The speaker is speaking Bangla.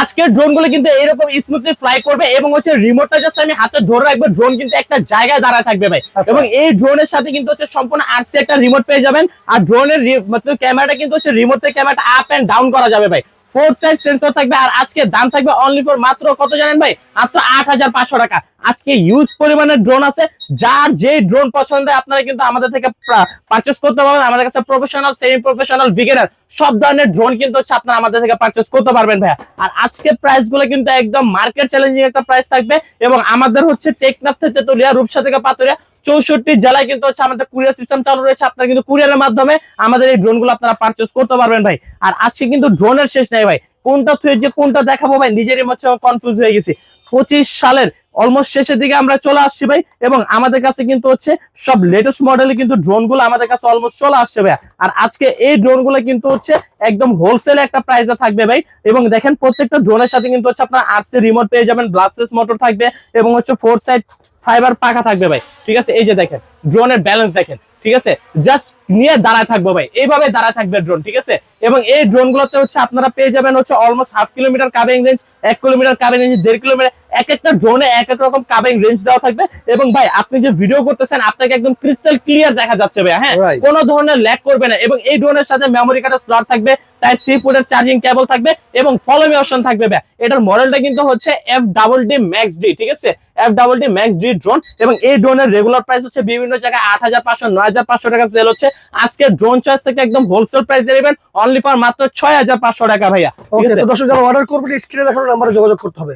আজকের ড্রোনগুলো কিন্তু এরকম স্মুথলি ফ্লাই করবে এবং হচ্ছে রিমোটটা জাস্ট আমি হাতে ধরে রাখব ড্রোন কিন্তু একটা জায়গায় দাঁড়ায় থাকবে ভাই। আচ্ছা। এবং এই ড্রোনের সাথে কিন্তু হচ্ছে সম্পূর্ণ আরসি একটা রিমোট পেয়ে যাবেন। আর ড্রোনের ক্যামেরাটা কিন্তু হচ্ছে রিমোট থেকে ক্যামেরাটা আপ এন্ড ডাউন করা যাবে ভাই। ফোর সাইজ সেন্সর থাকবে আর আজকে দাম থাকবে অনলি ফর মাত্র কত জানেন ভাই? মাত্র আট হাজার পাঁচশো টাকা। আজকে ইউজ পরিমাণের ড্রোন আছে। যার যে ড্রোন পছন্দ আপনারা কিন্তু আমাদের থেকে পারচেস করতে পারবেন। আমাদের কাছে প্রফেশনাল সেমি প্রফেশনাল বিগিনার সব ধরনের ড্রোন কিন্তু হচ্ছে আপনারা আমাদের থেকে পারচেস করতে পারবেন ভাইয়া। আর আজকে প্রাইসগুলো কিন্তু একদম মার্কেট চ্যালেঞ্জিং একটা প্রাইস থাকবে এবং আমাদের হচ্ছে টেকনাফ থেকে তেতুলিয়া, রূপসা থেকে পাতুরিয়া চৌষট্টি জেলায় কিন্তু হচ্ছে আমাদের কুরিয়ার সিস্টেম চালু রয়েছে। আপনারা কিন্তু কুরিয়ারের মাধ্যমে আমাদের এই ড্রোনগুলো আপনারা পারচেস করতে পারবেন ভাই। আর আজকে কিন্তু ড্রোনের শেষ নাই ভাই। কোনটা থুয়ে যে কোনটা দেখাবো ভাই, নিজেরই মধ্যে কনফিউজ হয়ে গেছি। পঁচিশ সালের অলমোস্ট শেষের দিকে আমরা চলে আসছি ভাই, এবং আমাদের কাছে কিন্তু হচ্ছে সব লেটেস্ট মডেলে কিন্তু ড্রোনগুলো আমাদের কাছে অলমোস্ট চলে আসছে ভাই আর আজকে এই ড্রোনগুলো কিন্তু হচ্ছে একদম হোলসেল একটা প্রাইসে থাকবে ভাই, এবং দেখেন প্রত্যেকটা ড্রোনের সাথে কিন্তু হচ্ছে আপনার আরসি রিমোট পেয়ে যাবেন ব্লাস্টেস মোটর থাকবে, এবং হচ্ছে ফোর সাইড ফাইবার পাখা থাকবে ভাই, ঠিক আছে? এই যে দেখেন ড্রোনের ব্যালেন্স দেখেন, ঠিক আছে? জাস্ট নিয়ে দাঁড়ায় থাকব ভাই, এইভাবে দাঁড়ায় থাকবে ড্রোন ঠিক আছে? এবং এই ড্রোন গুলোতে হচ্ছে আপনারা পেয়ে যাবেন হচ্ছে almost half kilometer covering range এক কিলোমিটার কাবিং রেঞ্জ দেড় কিলোমিটার এক একটা ড্রোনে এক এক রকম কাবিং রেঞ্জ দেওয়া থাকবে। এবং ভাই আপনি যে ভিডিও করতেছেন আপনাকে একদম ক্রিস্টাল ক্লিয়ার দেখা যাচ্ছে ভাই হ্যাঁ? কোনো ধরনের ল্যাগ করবে না। এবং এই ড্রোনের সাথে মেমোরি কার্ডের স্লট থাকবে তাই সি পোর্টের চার্জিং কেবল থাকবে এবং ফলো মি অপশন থাকবে ভাই এটার মডেলটা কিন্তু হচ্ছে F double D max D ঠিক আছে? F double D max D drone এবং এই ড্রোনের রেগুলার প্রাইস হচ্ছে বিভিন্ন জায়গায় আট হাজার পাঁচশো নয় হাজার পাঁচশো টাকা সেল হচ্ছে। আজকে ড্রোন চয়েস থেকে একদম হোলসেল প্রাইসে নেবেন অনলি ফর মাত্র ছয় হাজার পাঁচশো টাকা ভাইয়া ঠিক ওকে আছে? তো দর্শক যারা অর্ডার করবেন স্ক্রিনে দেখানো নাম্বারে যোগাযোগ করতে হবে।